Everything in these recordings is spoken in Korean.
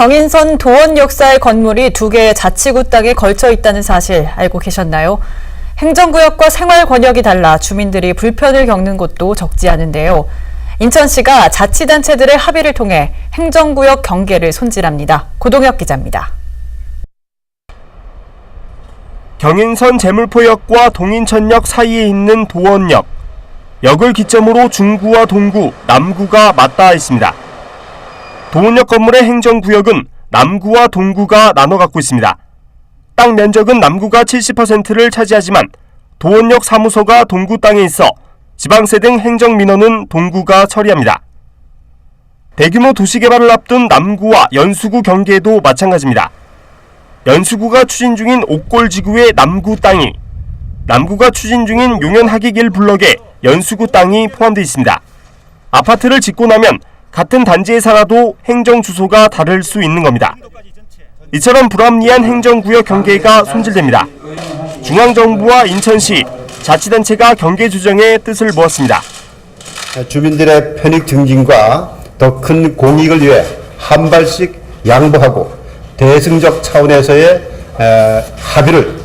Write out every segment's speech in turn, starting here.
경인선 도원 역사의 건물이 두 개의 자치구 땅에 걸쳐 있다는 사실 알고 계셨나요? 행정구역과 생활 권역이 달라 주민들이 불편을 겪는 곳도 적지 않은데요. 인천시가 자치단체들의 합의를 통해 행정구역 경계를 손질합니다. 고동혁 기자입니다. 경인선 제물포역과 동인천역 사이에 있는 도원역. 역을 기점으로 중구와 동구, 남구가 맞닿아 있습니다. 도원역 건물의 행정구역은 남구와 동구가 나눠 갖고 있습니다. 땅 면적은 남구가 70%를 차지하지만 도원역 사무소가 동구 땅에 있어 지방세 등 행정 민원은 동구가 처리합니다. 대규모 도시 개발을 앞둔 남구와 연수구 경계도 마찬가지입니다. 연수구가 추진 중인 옥골 지구의 남구 땅이 남구가 추진 중인 용현 하기길 블럭에 연수구 땅이 포함되어 있습니다. 아파트를 짓고 나면 같은 단지에 살아도 행정 주소가 다를 수 있는 겁니다. 이처럼 불합리한 행정구역 경계가 손질됩니다. 중앙정부와 인천시, 자치단체가 경계 조정에 뜻을 모았습니다. 주민들의 편익 증진과 더 큰 공익을 위해 한 발씩 양보하고 대승적 차원에서의 에, 합의를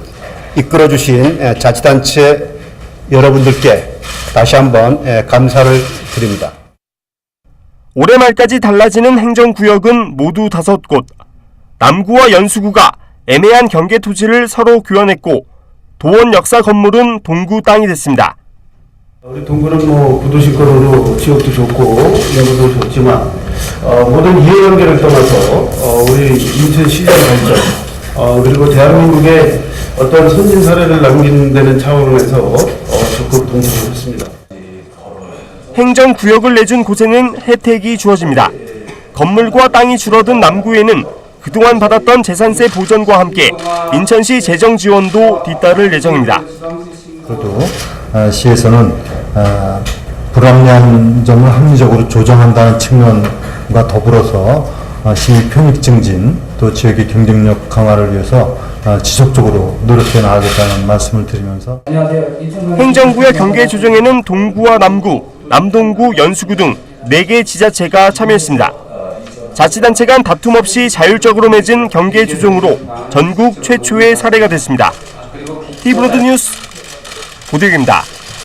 이끌어 주신 에, 자치단체 여러분들께 다시 한번 에, 감사를 드립니다. 올해 말까지 달라지는 행정구역은 모두 다섯 곳. 남구와 연수구가 애매한 경계 토지를 서로 교환했고 도원 역사 건물은 동구 땅이 됐습니다. 우리 동구는 뭐 부도시권으로 지역도 좋고 연구도 좋지만 어, 모든 이해관계를 떠나서 어, 우리 인천 시장 발전 어, 그리고 대한민국의 어떤 선진 사례를 남기는 데는 차원에서 어, 적극 동참했습니다. 행정구역을 내준 곳에는 혜택이 주어집니다. 건물과 땅이 줄어든 남구에는 그동안 받았던 재산세 보전과 함께 인천시 재정 지원도 뒤따를 예정입니다. 그래도 어, 시에서는 어, 불합리한 점을 합리적으로 조정한다는 측면과 더불어서 어, 시민 편익 증진 또 지역의 경쟁력 강화를 위해서 어, 지속적으로 노력해 나가겠다는 말씀을 드리면서 행정구역 경계 조정에는 동구와 남구, 남동구, 연수구 등 4개 지자체가 참여했습니다. 자치단체 간 다툼 없이 자율적으로 맺은 경계 조정으로 전국 최초의 사례가 됐습니다. 티브로드 뉴스 고대기입니다.